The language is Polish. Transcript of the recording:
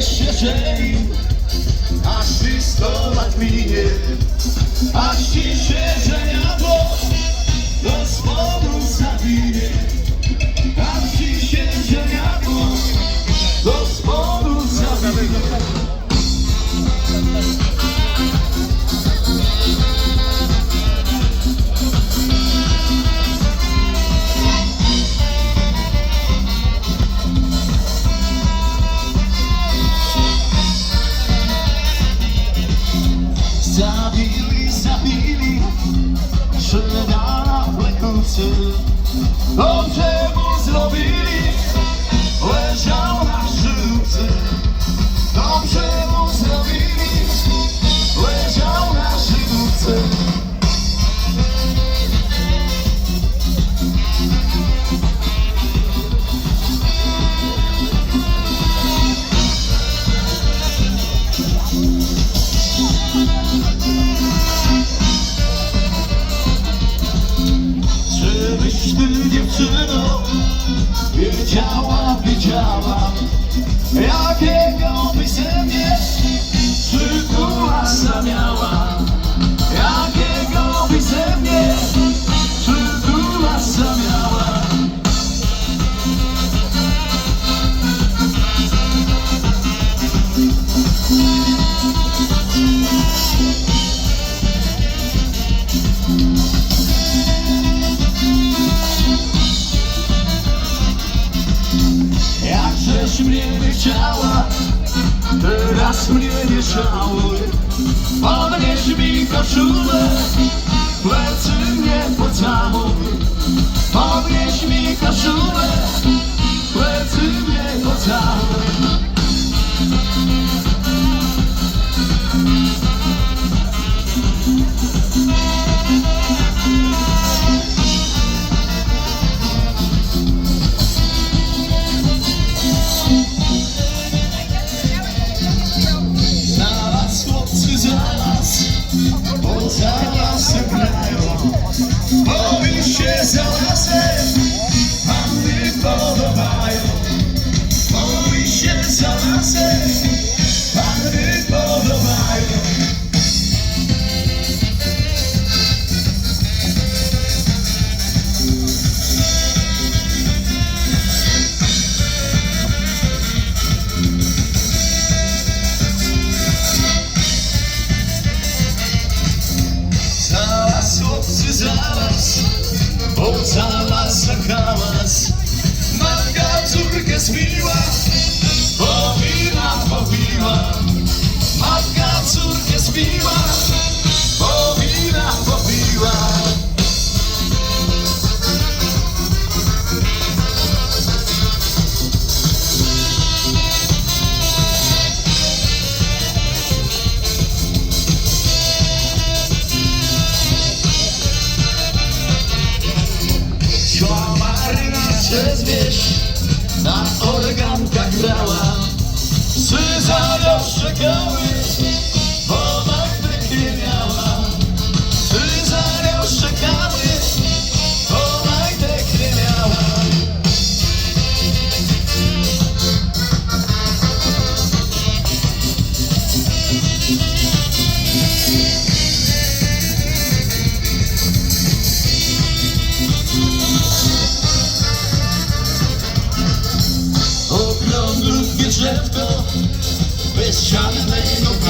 kieszeni Aż ci sto lat minie. Aż ci siedzenia bo Do too. Wiedziała, wiedziała Jakiego Mnie nie chciała Teraz mnie nie żałuj Podnieś mi koszulę კავას ოცალას კავას მათ გაწურკეს მივა ობინა ობინა მათ przez wieś Na organkach grała. Psy za nią this jolly.